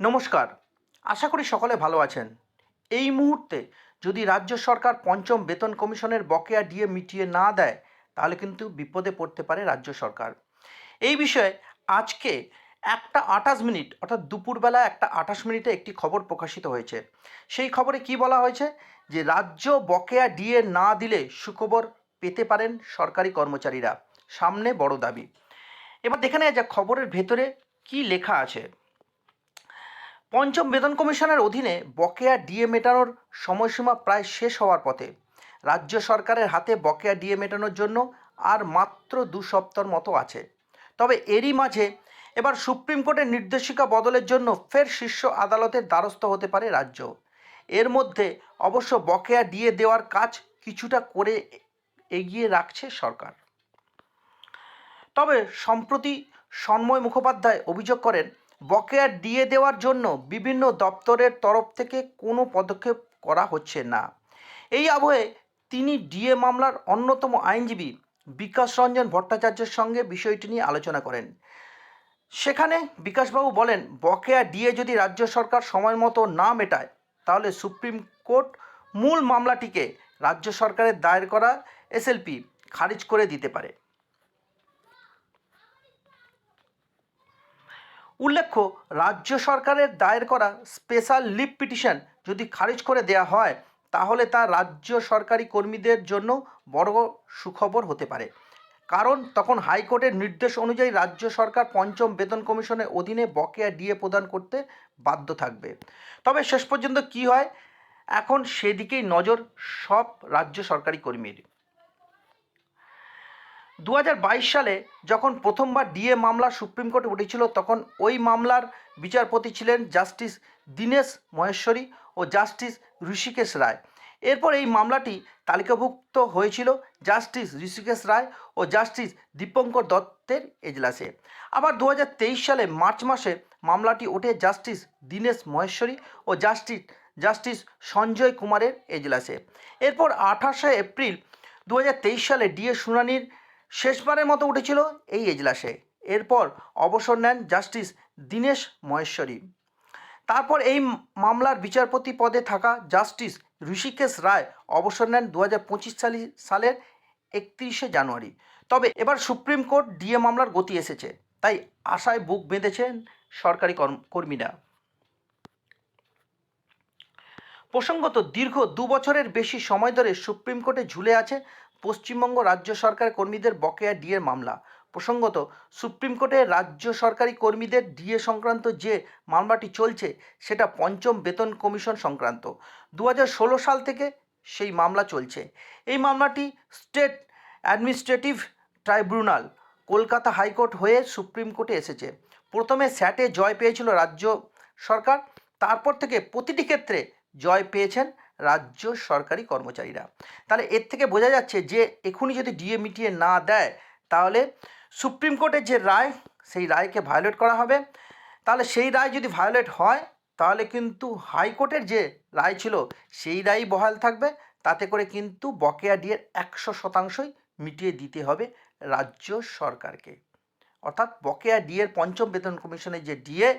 নমস্কার, আশা করি সকলে ভালো আছেন। এই মুহূর্তে যদি রাজ্য সরকার পঞ্চম বেতন কমিশনের বকেয়া ডিএ মিটিয়ে না দেয়, তাহলে কিন্তু বিপদে পড়তে পারে রাজ্য সরকার। এই বিষয়ে আজকে একটা আঠাশ মিনিট, অর্থাৎ দুপুরবেলা একটা আঠাশ মিনিটে একটি খবর প্রকাশিত হয়েছে। সেই খবরে কি বলা হয়েছে? যে রাজ্য বকেয়া ডিএ না দিলে সুখবর পেতে পারেন সরকারি কর্মচারীরা। সামনে বড় দাবি। এবার দেখে নেওয়া যাক খবরের ভেতরে কি লেখা আছে। পঞ্চম বেতন কমিশনের অধীনে বকেয়া ডিএ মেটানোর সময়সীমা প্রায় শেষ হওয়ার পথে রাজ্য সরকারের হাতে বকেয়া ডিএ মেটানোর জন্য আর মাত্র দু সপ্তাহ মতো আছে। তবে এরই মাঝে এবার সুপ্রিম কোর্টের নির্দেশিকা বদলের জন্য ফের শীর্ষ আদালতের দ্বারস্থ হতে পারে রাজ্য। এর মধ্যে অবশ্য বকেয়া ডিএ দেওয়ার কাজ কিছুটা করে এগিয়ে রাখছে সরকার। তবে সম্প্রতি সন্ময় মুখোপাধ্যায় অভিযোগ করেন বকেয়া ডিএ দেওয়ার জন্য বিভিন্ন দপ্তরের তরফ থেকে কোনো পদক্ষেপ করা হচ্ছে না। এই আবহে তিনি ডিএ মামলার অন্যতম আইনজীবী বিকাশ রঞ্জন ভট্টাচার্যের সঙ্গে বিষয়টি নিয়ে আলোচনা করেন। সেখানে বিকাশবাবু বলেন, বকেয়া ডিএ যদি রাজ্য সরকার সময় মতো না মেটায়, তাহলে সুপ্রিম কোর্ট মূল মামলাটিকে রাজ্য সরকারের দায়ের করা এসএলপি খারিজ করে দিতে পারে। উল্লেখ্য, রাজ্য সরকারের দায়ের করা স্পেশাল লিভ পিটিশন যদি খারিজ করে দেয়া হয়, তাহলে তা রাজ্য সরকারি কর্মীদের জন্য বড় সুখবর হতে পারে। কারণ তখন হাইকোর্টের নির্দেশ অনুযায়ী রাজ্য সরকার পঞ্চম বেতন কমিশনের অধীনে বকেয়া ডিএ প্রদান করতে বাধ্য থাকবে। তবে শেষ পর্যন্ত কি হয়? এখন সেদিকেই নজর সব রাজ্য সরকারি কর্মীর। দু হাজার বাইশ সালে যখন প্রথমবার ডিএ মামলা সুপ্রিম কোর্টে উঠেছিল, তখন ওই মামলার বিচারপতি ছিলেন জাস্টিস দীনেশ মহেশ্বরী ও জাস্টিস ঋষিকেশ রায়। এরপর এই মামলাটি তালিকাভুক্ত হয়েছিল জাস্টিস ঋষিকেশ রায় ও জাস্টিস দীপঙ্কর দত্তের এজলাসে। আবার দু হাজার তেইশ সালে মার্চ মাসে মামলাটি ওঠে জাস্টিস দীনেশ মহেশ্বরী ও জাস্টিস জাস্টিস সঞ্জয় কুমারের এজলাসে। এরপর আঠাশে এপ্রিল দু হাজার তেইশ সালে ডিএ শুনানির শেষবারের মতো উঠেছিল এই এজলাসে। এরপর অবসর নেন জাস্টিস দীনেশ মহেশ্বরী। তারপর এই মামলার বিচারপতি পদে থাকা জাস্টিস ঋষিকেশ রায় অবসর নেন দু সালি, সালের একত্রিশে জানুয়ারি। তবে এবার সুপ্রিম কোর্ট ডিএ মামলার গতি এসেছে, তাই আশায় বুক বেঁধেছেন সরকারি কর্মীরা। প্রসঙ্গত দীর্ঘ দু বছরের বেশি সময় ধরে সুপ্রিম কোর্টে ঝুলে আছে পশ্চিমবঙ্গ রাজ্য সরকার কর্মীদের বকেয়া ডিএর মামলা। প্রসঙ্গত, সুপ্রিম কোর্টে রাজ্য সরকারি কর্মীদের ডিএ সংক্রান্ত যে মামলাটি চলছে, সেটা পঞ্চম বেতন কমিশন সংক্রান্ত। দু হাজার ষোলো সাল থেকে সেই মামলা চলছে। এই মামলাটি state administrative tribunal, Kolkata high court হয়ে সুপ্রিম কোর্টে এসেছে। প্রথমে স্যাটে জয় পেয়েছিল রাজ্য সরকার, তারপর থেকে প্রতিটি ক্ষেত্রে জয় পেয়েছেন রাজ্য সরকারি কর্মচারীরা। তাহলে এর থেকে বোঝা যাচ্ছে যে এখনই যদি ডিএ মিটিয়ে না দেয়, তাহলে সুপ্রিম কোর্টের যে রায়, সেই রায়কে ভায়োলেট করা হবে। তাহলে সেই রায় যদি ভায়োলেট হয়, তাহলে কিন্তু হাইকোর্টের যে রায় ছিল, সেই রায়ই বহাল থাকবে। তাতে করে কিন্তু বকেয়া ডিএর একশো শতাংশই মিটিয়ে দিতে হবে রাজ্য সরকারকে। অর্থাৎ বকেয়া ডিএর পঞ্চম বেতন কমিশনের যে ডিএ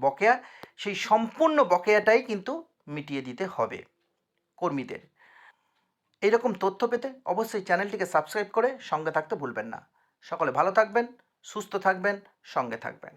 বকেয়া, সেই সম্পূর্ণ বকেয়াটাই কিন্তু মিটিয়ে দিতে হবে। কর্মীদের। এইরকম তথ্য পেতে অবশ্যই চ্যানেলটিকে সাবস্ক্রাইব করে সঙ্গে থাকতে ভুলবেন না। সকলে ভালো থাকবেন, সুস্থ থাকবেন, সঙ্গে থাকবেন।